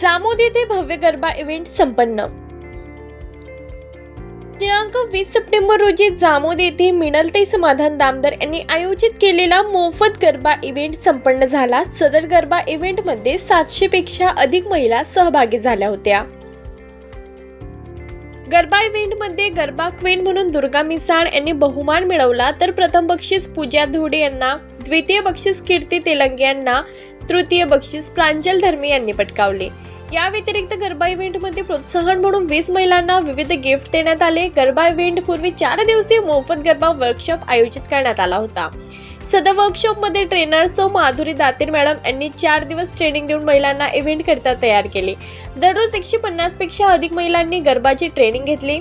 जामोद येथे भव्य गरबा इव्हेंट संपन्न. दिनांक वीस सप्टेंबर रोजी जामोद येथे मिनलते समाधान दामदर यांनी आयोजित केलेला मोफत गरबा इव्हेंट संपन्न झाला. सदर गरबा इव्हेंटमध्ये सातशे पेक्षा अधिक महिला सहभागी झाल्या होत्या. गरबा इव्हेंटमध्ये गरबा क्वीन म्हणून दुर्गा मिसाळ यांनी बहुमान मिळवला. तर प्रथम बक्षीस पूजा धोडे यांना द्वितीय बक्षीस कीर्ती तेलंगे यांना तृतीय बक्षीस प्रांजल धर्मे यांनी पटकावले. या व्यतिरिक्त गरबा इव्हेंटमध्ये प्रोत्साहन म्हणून वीस महिलांना विविध गिफ्ट देण्यात आले. गरबा इव्हेंट पूर्वी चार दिवसीय मोफत गरबा वर्कशॉप आयोजित करण्यात आला होता. सदर वर्कशॉपमध्ये ट्रेनर सो माधुरी दातीर मॅडम यांनी चार दिवस ट्रेनिंग देऊन महिलांना इव्हेंट करता तयार केले. दररोज एकशे पन्नासपेक्षा अधिक महिलांनी गरबाची ट्रेनिंग घेतली.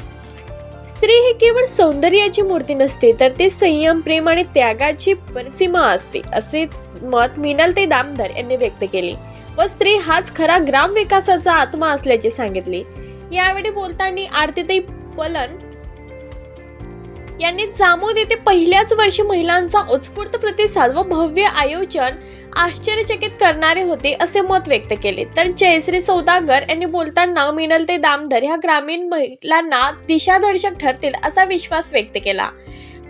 स्त्री ही केवळ सौंदर्याची मूर्ती नसते तर ते संयम प्रेम आणि त्यागाची परिसीमा असते असे मत मिनल ते दामदर यांनी व्यक्त केले. व स्त्री हाच खरा ग्राम विकासाचा आत्मा असल्याचे सांगितले. यावेळी बोलताना आरतीताई पलन यांनी जामोद येथे पहिल्याच वर्षी महिलांचा उत्स्फूर्त प्रतिसाद व भव्य आयोजन आश्चर्यचकित करणारे होते असे मत व्यक्त केले. तर जयश्री सौदागर यांनी बोलताना मिनल ते दामदर ह्या ग्रामीण महिलांना दिशादर्शक ठरतील असा विश्वास व्यक्त केला.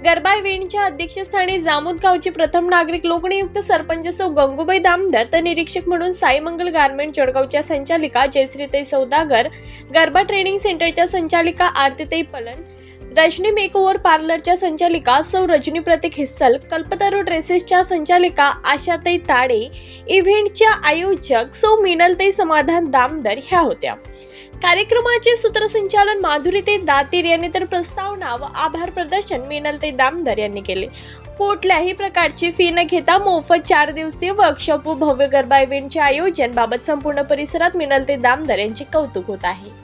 गरबाय इव्हेंटच्या अध्यक्षस्थानी जामोद गावचे प्रथम नागरिक लोकनियुक्त सरपंच सौ गंगूबाई दामदर तर निरीक्षक म्हणून साईमंगल गारमेंट जळगावच्या संचालिका जयश्रीताई सौदागर गरबा ट्रेनिंग सेंटरच्या संचालिका आरतीताई पलन रजनी मेकओव्हर पार्लरच्या संचालिका सौ रजनी प्रतीक हिस्सल कल्पतरू ड्रेसेसच्या संचालिका आशाताई ताडे इव्हेंटच्या आयोजक सौ मिनलताई समाधान दामदर ह्या होत्या. कार्यक्रमाचे सूत्रसंचालन माधुरी ते दातीर यांनी तर प्रस्तावना व आभार प्रदर्शन मिनल ते दामदर यांनी केले. कुठल्याही प्रकारची फी न घेता मोफत चार दिवसीय वर्कशॉप व भव्य गरबा इव्हेंटचे आयोजन बाबत संपूर्ण परिसरात मिनल ते दामदर यांचे कौतुक होत आहे.